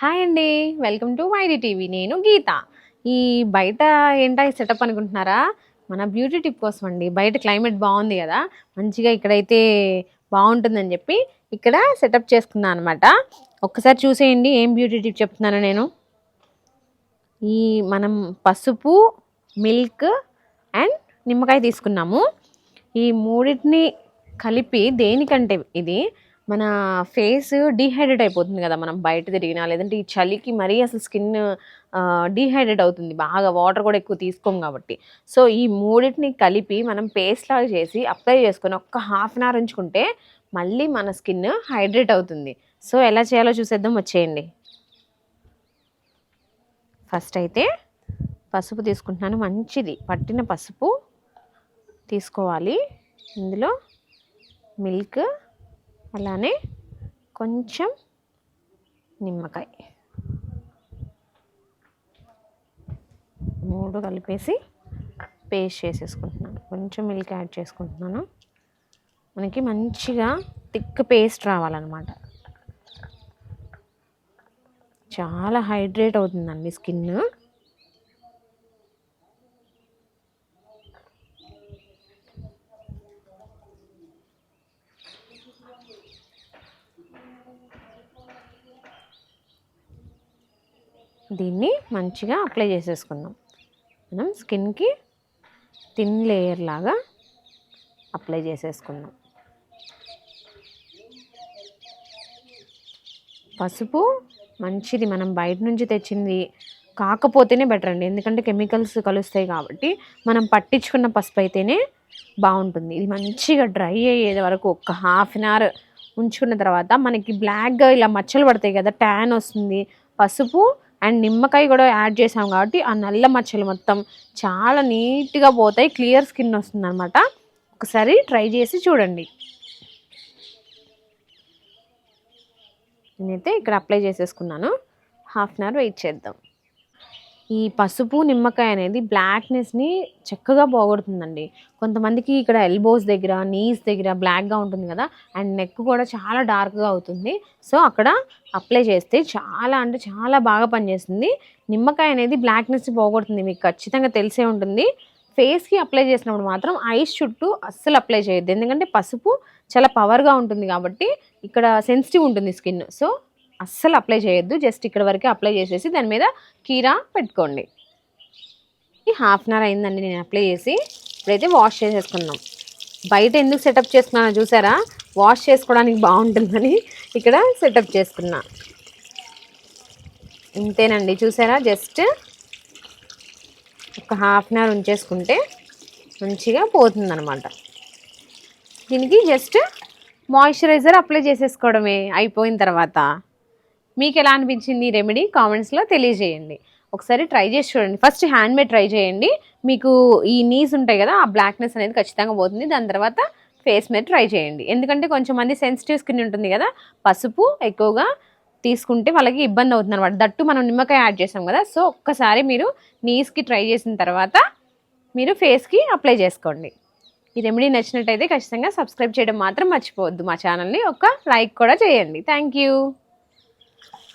Hi అండి. Welcome to YD TV. నేను గీత. ఈ బయట ఏంటా ఈ సెటప్ అనుకుంటున్నారా? మన బ్యూటీ టిప్ కోసం అండి. బయట క్లైమేట్ బాగుంది కదా. మంచిగా ఇక్కడైతే బాగుంటుందని చెప్పి ఇక్కడ సెటప్ చేసుకున్నాను అనమాట ఒక్కసారి చూసేయండి ఏం బ్యూటీ టిప్ చెప్తున్నాను నేను. ఈ మనం పసుపు మిల్క్ అండ్ నిమ్మకాయ తీసుకున్నాము. ఈ మూడింటిని కలిపి దేనికంటే ఇది? మన ఫేస్ డీహైడ్రేట్ అయిపోతుంది కదా మనం బయట తిరిగినా లేదంటే ఈ చలికి మరీ అసలు స్కిన్ డీహైడ్రేట్ అవుతుంది. బాగా వాటర్ కూడా ఎక్కువ తీసుకోం కాబట్టి. సో ఈ మూడింటిని కలిపి మనం పేస్ట్ లాగా చేసి అప్లై చేసుకొని ఒక్క హాఫ్ అన్ అవర్ ఉంచుకుంటే మళ్ళీ మన స్కిన్ హైడ్రేట్ అవుతుంది. సో ఎలా చేయాలో చూసేద్దాం. వచ్చేయండి. ఫస్ట్ అయితే పసుపు తీసుకుంటున్నాను. మంచిది. పట్టిన పసుపు తీసుకోవాలి. ఇందులో మిల్క్ అలానే కొంచెం నిమ్మకాయ. మూడు కలిపేసి పేస్ట్ చేసేసుకుంటున్నాను. కొంచెం మిల్క్ యాడ్ చేసుకుంటున్నాను. మనకి మంచిగా థిక్ పేస్ట్ రావాలన్నమాట. చాలా హైడ్రేట్ అవుతుందండి స్కిన్. దీన్ని మంచిగా అప్లై చేసేసుకుందాం. మనం స్కిన్కి థిన్ లేయర్ లాగా అప్లై చేసేసుకుందాం. పసుపు మంచిది మనం బయట నుంచి తెచ్చింది కాకపోతేనే బెటర్ అండి. ఎందుకంటే కెమికల్స్ కలుస్తాయి కాబట్టి మనం పట్టించుకున్న పసుపు అయితేనే బాగుంటుంది. ఇది మంచిగా డ్రై అయ్యేది వరకు ఒక హాఫ్ అన్ అవర్ ఉంచుకున్న తర్వాత మనకి బ్లాక్గా ఇలా మచ్చలు పడతాయి కదా ట్యాన్ వస్తుంది. పసుపు అండ్ నిమ్మకాయ కూడా యాడ్ చేసాం కాబట్టి ఆ నల్ల మచ్చలు మొత్తం చాలా నీట్గా పోతాయి. క్లియర్ స్కిన్ వస్తుంది అనమాట ఒకసారి ట్రై చేసి చూడండి. నేనైతే ఇక్కడ అప్లై చేసేసుకున్నాను. హాఫ్ అన్ అవర్ వెయిట్ చేద్దాం. ఈ పసుపు నిమ్మకాయ అనేది బ్లాక్నెస్ని చక్కగా పోగొడుతుందండి. కొంతమందికి ఇక్కడ ఎల్బోస్ దగ్గర నీస్ దగ్గర బ్లాక్గా ఉంటుంది కదా అండ్ నెక్ కూడా చాలా డార్క్గా అవుతుంది. సో అక్కడ అప్లై చేస్తే చాలా అంటే చాలా బాగా పనిచేస్తుంది. నిమ్మకాయ అనేది బ్లాక్నెస్ పోగొడుతుంది మీకు ఖచ్చితంగా తెలిసే ఉంటుంది. ఫేస్కి అప్లై చేసినప్పుడు మాత్రం ఐస్ చుట్టూ అస్సలు అప్లై చేయొద్దు. ఎందుకంటే పసుపు చాలా పవర్గా ఉంటుంది కాబట్టి ఇక్కడ సెన్సిటివ్ ఉంటుంది స్కిన్ సో అస్సలు అప్లై చేయొద్దు. జస్ట్ ఇక్కడ వరకే అప్లై చేసేసి దాని మీద కీరా పెట్టుకోండి. ఈ హాఫ్ అన్ అవర్ అయిందండి నేను అప్లై చేసి. ఇప్పుడైతే వాష్ చేసేసుకున్నాం బయట ఎందుకు సెటప్ చేసుకున్నానో చూసారా? వాష్ చేసుకోవడానికి బాగుంటుందని ఇక్కడ సెటప్ చేసుకున్నా. ఇంతేనండి. చూసారా? జస్ట్ ఒక హాఫ్ అన్ అవర్ ఉంచేసుకుంటే మంచిగా పోతుందన్నమాట. దీనికి జస్ట్ మాయిశ్చరైజర్ అప్లై చేసేసుకోవడమే. అయిపోయిన తర్వాత. మీకు ఎలా అనిపించింది ఈ రెమెడీ కామెంట్స్లో తెలియజేయండి. ఒకసారి ట్రై చేసి చూడండి. ఫస్ట్ హ్యాండ్ మేడ్ ట్రై చేయండి. మీకు ఈ నీస్ ఉంటాయి కదా ఆ బ్లాక్నెస్ అనేది ఖచ్చితంగా పోతుంది. దాని తర్వాత ఫేస్ మీద ట్రై చేయండి. ఎందుకంటే కొంచెం మంది సెన్సిటివ్ స్కిన్ ఉంటుంది కదా పసుపు ఎక్కువగా తీసుకుంటే వాళ్ళకి ఇబ్బంది అవుతుంది అనమాట దట్టు మనం నిమ్మకాయ యాడ్ చేసాం కదా సో ఒక్కసారి మీరు నీస్కి ట్రై చేసిన తర్వాత మీరు ఫేస్కి అప్లై చేసుకోండి. ఈ రెమెడీ నచ్చినట్టయితే ఖచ్చితంగా సబ్స్క్రైబ్ చేయడం మాత్రం మర్చిపోవద్దు మా ఛానల్ని ఒక లైక్ కూడా చేయండి. Thank you